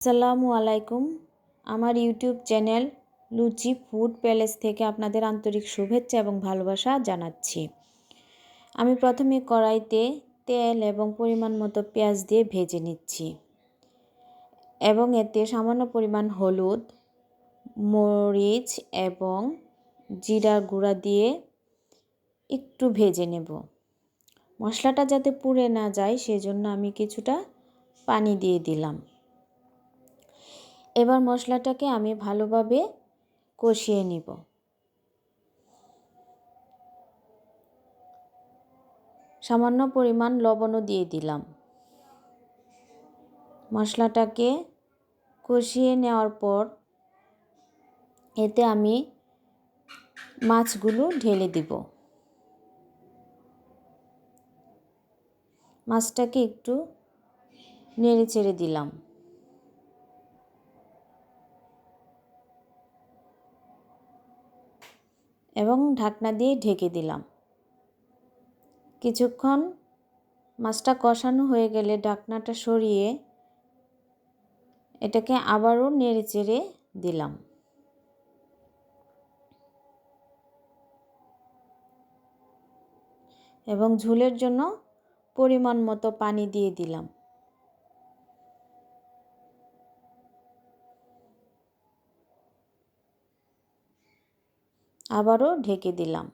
আসসালামু আলাইকুম। আমার YouTube channel Luchi Food Palace থেকে আপনাদের আন্তরিক শুভেচ্ছা এবং ভালোবাসা জানাচ্ছি। আমি প্রথমে কড়াইতে তেল এবং পরিমাণ মতো পেঁয়াজ দিয়ে ভেজে নিচ্ছি এবং এতে সামান্য পরিমাণ হলুদ, মরিচ এবং জিরা গুঁড়া দিয়ে একটু ভেজে নেব। মশলাটা যাতে পুড়ে না যায় সেজন্য আমি কিছুটা পানি দিয়ে দিলাম। এবার মশলাটাকে আমি ভালোভাবে কষিয়ে নিব। সামান্য পরিমাণ লবণও দিয়ে দিলাম। মশলাটাকে কষিয়ে নেওয়ার পর এতে আমি মাছগুলো ঢেলে দিব। মাছটাকে একটু নেড়ে চেড়ে দিলাম। এবং ঢাকনা দিয়ে ঢেকে দিলাম। কিছুক্ষণ মাছটা কষানো হয়ে গেলে ঢাকনাটা সরিয়ে এটাকে আবারও নেড়ে চেড়ে দিলাম। এবং ঝুলের জন্য পরিমাণ মতো পানি দিয়ে দিলাম। আবারও ঢেকে দিলাম।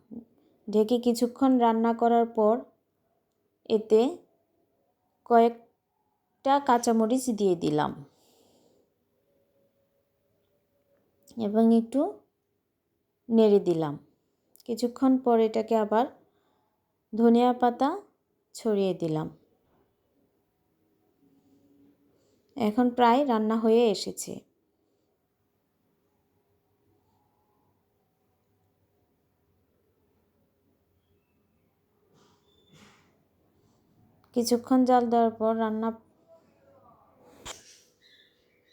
ঢেকে কিছুক্ষণ রান্না করার পর এতে কয়েকটা কাঁচামরিচ দিয়ে দিলাম এবং একটু নেড়ে দিলাম। কিছুক্ষণ পর এটাকে আবার ধনিয়া পাতা ছড়িয়ে দিলাম। এখন প্রায় রান্না হয়ে এসেছে। কিছুক্ষণ জাল দেওয়ার পর রান্না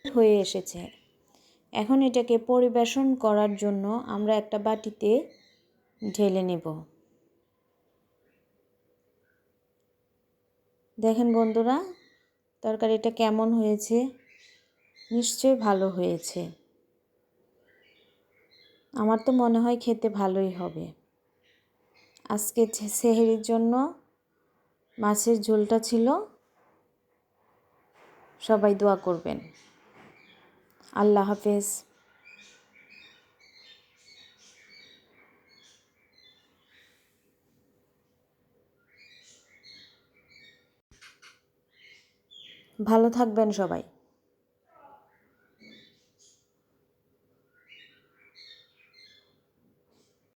হয়ে এসেছে। এখন এটাকে পরিবেশন করার জন্য আমরা একটা বাটিতে ঢেলে নেব। দেখেন বন্ধুরা, তরকারিটা কেমন হয়েছে? নিশ্চয়ই ভালো হয়েছে। আমার তো মনে হয় খেতে ভালোই হবে। আজকে সেহেরির জন্য মাছের ঝোলটা ছিল। সবাই দোয়া করবেন। আল্লাহ হাফেজ। ভালো থাকবেন সবাই।